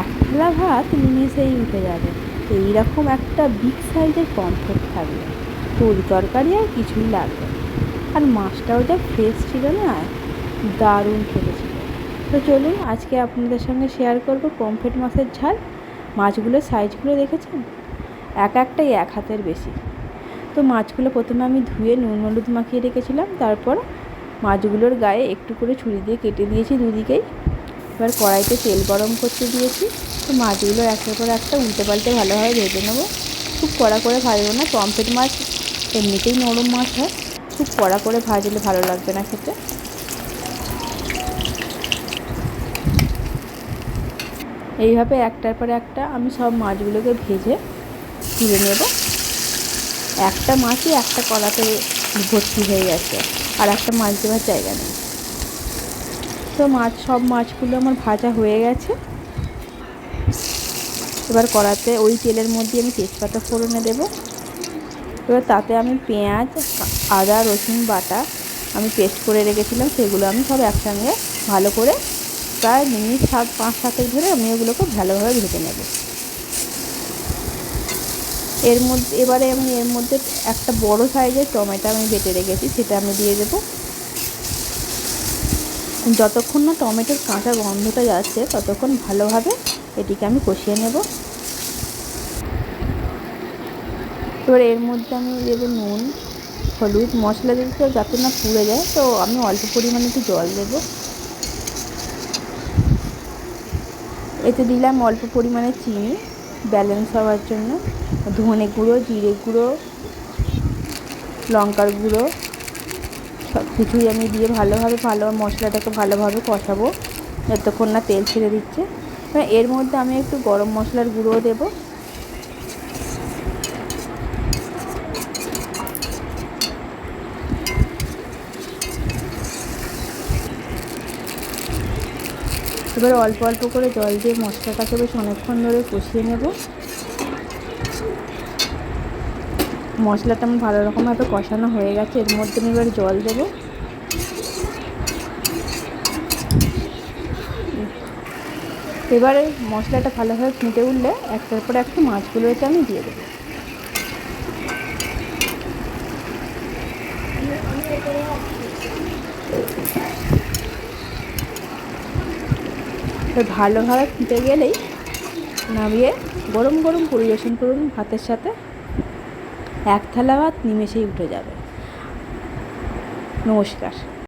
এক ভাত নিমেষেই উঠে যাবে। এইরকম একটা বিগ সাইজের পমফ্রেট থাকবে। তরি তরকারি আর কিছুই লাগবে আর মাছটাও যা ফ্রেশ ছিল না, দারুণ খেতে ছিল তো চলুন, আজকে আপনাদের সঙ্গে শেয়ার করব পমফ্রেট মাছের ঝাল। মাছগুলোর সাইজগুলো দেখেছেন? এক একটাই এক হাতের বেশি। তো মাছগুলো প্রথমে আমি ধুয়ে নুন হলুদ মাখিয়ে রেখেছিলাম। তারপর মাছগুলোর গায়ে একটু করে ছুরি দিয়ে কেটে দিয়েছি দুদিকেই। এবার কড়াইতে তেল গরম করতে দিয়েছি। তো মাছগুলো একের পর একটা, উল্টে পাল্টে ভালোভাবে ভেজে নেব। খুব কড়া করে ভাজবো না, পমফ্রেট মাছ এমনিতেই নরম মাছ হয়। খুব কড়া করে ভাজলে ভালো লাগবে না খেতে। এইভাবে একটার পর একটা আমি সব মাছগুলোকে ভেজে তুলে নেব। একটা মাছই একটা কড়াতে ভর্তি হয়ে গেছে, আর একটা মাছ দেওয়ার জায়গা নেই। তো মাছ, সব মাছগুলো আমার ভাজা হয়ে গেছে। এবার কড়াতে ওই তেলের মধ্যে আমি তেজপাতা ফোড়নে দেব। এবার তাতে আমি পেঁয়াজ, আদা, রসুন বাটা আমি পেস্ট করে রেখেছিলাম, সেগুলো আমি সব একসঙ্গে ভালো করে প্রায় মিনিট সাত, পাঁচ সাতের ধরে আমি ওগুলোকে ভালোভাবে ভেজে নেব। এর মধ্যে, এবারে আমি এর মধ্যে একটা বড় সাইজের টমেটো আমি বেটে রেখেছি, সেটা আমি দিয়ে দেবো। যতক্ষণ না টমেটোর কাঁচা গন্ধটা যাচ্ছে, ততক্ষণ ভালোভাবে এটিকে আমি কষিয়ে নেব। এবার এর মধ্যে আমি দেবো নুন, হলুদ মশলা দিতে যাতে না পুড়ে যায়। তো আমি অল্প পরিমাণে একটু জল দেবো। এতে দিলাম অল্প পরিমাণে চিনি, ব্যালেন্স হওয়ার জন্য। ধনে গুঁড়ো, জিরে গুঁড়ো, লঙ্কার গুঁড়ো সব কিছুই আমি দিয়ে ভালোভাবে ভালো মশলাটাকে ভালোভাবে কষাবো। যতক্ষণ না তেল ছেড়ে দিচ্ছে। এর মধ্যে আমি একটু গরম মশলার গুঁড়োও দেবো। এবার অল্প অল্প করে জল দিয়ে মশলাটাকে বেশ অনেকক্ষণ ধরে কষিয়ে নেব। মশলাটা আমার ভালো রকমভাবে কষানো হয়ে গেছে, এর মধ্যে আমি এবার জল দেব। এবারে মশলাটা ভালোভাবে ফুটে উঠলে একটার পর একটা মাছগুলো এসে আমি দিয়ে দেবো। ভালোভাবে ফুটে গেলেই নামিয়ে গরম গরম পরিবেশন করুন ভাতের সাথে। এক থালা ভাত নিমেষেই উঠে যাবে। নমস্কার।